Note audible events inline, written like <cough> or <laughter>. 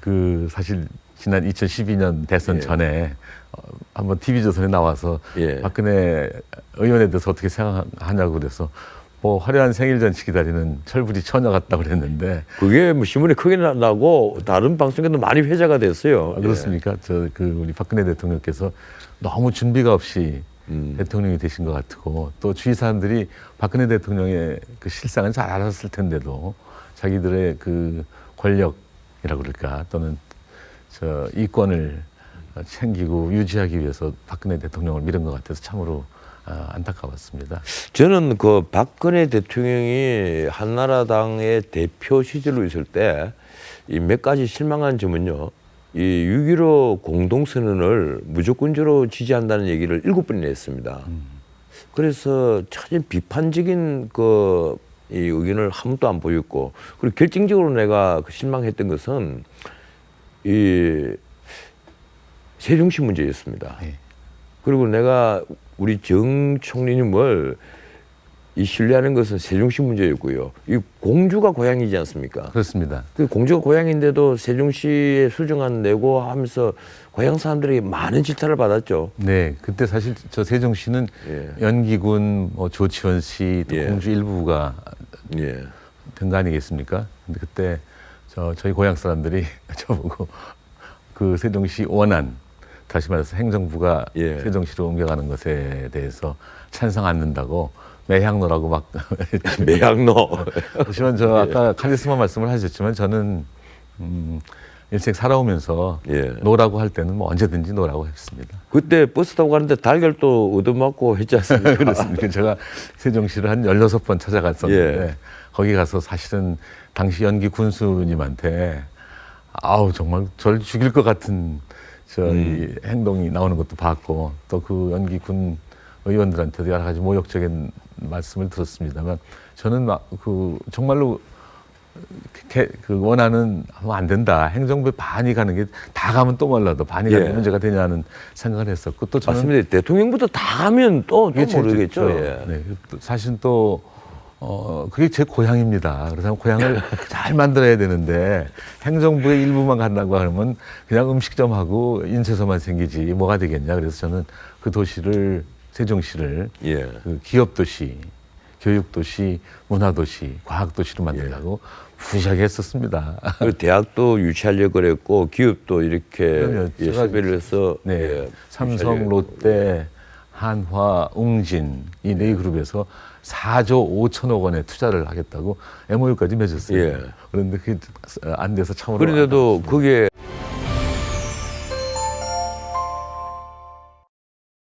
그 사실 지난 2012년 대선 예. 전에 어, 한번 TV 조선에 나와서 예. 박근혜 의원에 대해서 어떻게 생각하냐고 그래서 뭐 화려한 생일 잔치 기다리는 철부지 처녀 같다고 그랬는데 그게 뭐 신문에 크게 나- 나고 다른 방송에도 많이 회자가 됐어요. 아, 그렇습니까? 저그 우리 박근혜 대통령께서 너무 준비가 없이 음. 대통령이 되신 것 같고 또 주위 사람들이 박근혜 대통령의 그 실상은 잘 알았을 텐데도 자기들의 그 권력 이라고 그럴까 또는 저 이권을 챙기고 유지하기 위해서 박근혜 대통령을 밀은 것 같아서 참으로 아, 안타까웠습니다. 저는 그 박근혜 대통령이 한나라당의 대표 시절로 있을 때 이 몇 가지 실망한 점은요. 이 6.15 공동선언을 무조건적으로 지지한다는 얘기를 일곱 번이나 했습니다. 그래서 전혀 비판적인 그 이 의견을 한 번도 안 보였고 그리고 결정적으로 내가 그 실망했던 것은 이 세종시 문제였습니다. 예. 그리고 내가 우리 정 총리님을 이 신뢰하는 것은 세종시 문제였고요. 이 공주가 고향이지 않습니까? 그렇습니다. 그 공주가 고향인데도 세종시에 수정안 내고 하면서 고향 사람들이 많은 질타를 받았죠. 네, 그때 사실 저 세종시는 예. 연기군, 뭐 조치원 씨, 또 예. 공주 일부가 예. 된 거 아니겠습니까? 근데 그때 저 저희 고향 사람들이 <laughs> 저보고 그 세종시 원안 다시 말해서 행정부가 예. 세종시로 옮겨가는 것에 대해서 찬성 않는다고 매향노라고 막 <laughs> 매양로. 하지만 저 아까 카리스마 말씀을 하셨지만 저는 음, 일생 살아오면서 예. 노라고 할 때는 뭐 언제든지 노라고 했습니다. 그때 버스 타고 가는데 달걀도 얻어맞고 했지 않습니까? <laughs> 그렇습니까? 제가 세종시를 한 16번 찾아갔었는데 예. 거기 가서 사실은 당시 연기 군수님한테 아우 정말 절 죽일 것 같은 저이 음. 행동이 나오는 것도 봤고 또 그 연기 군 의원들한테도 여러 가지 모욕적인 말씀을 들었습니다만 저는 막그 정말로 개- 그 원하는 하면 안 된다. 행정부에 반이 가는 게 다 가면 또 몰라도 반이 가는 예. 게 문제가 되냐는 생각을 했었고 또 저는 맞습니다. 대통령부터 다 하면 또, 또 모르겠죠. 예. 네, 또 사실은 또 어, 그게 제 고향입니다. 그래서 고향을 <laughs> 잘 만들어야 되는데 행정부의 일부만 간다고 하면 그냥 음식점하고 인쇄소만 생기지 뭐가 되겠냐. 그래서 저는 그 도시를 세종시를 예. 그 기업 도시, 교육 도시, 문화 도시, 과학 도시로 만들려고 부시하게 했었습니다. <laughs> 그 대학도 유치하려고 그랬고 기업도 이렇게. 예, 섭외를 해서 네, 예, 삼성, 유치하려고 롯데, 한화, 웅진 이 네 그룹에서 4조 5천억 원의 투자를 하겠다고 MOU까지 맺었어요. 예. 그런데 그게 안 돼서 참으로 그런데도 그게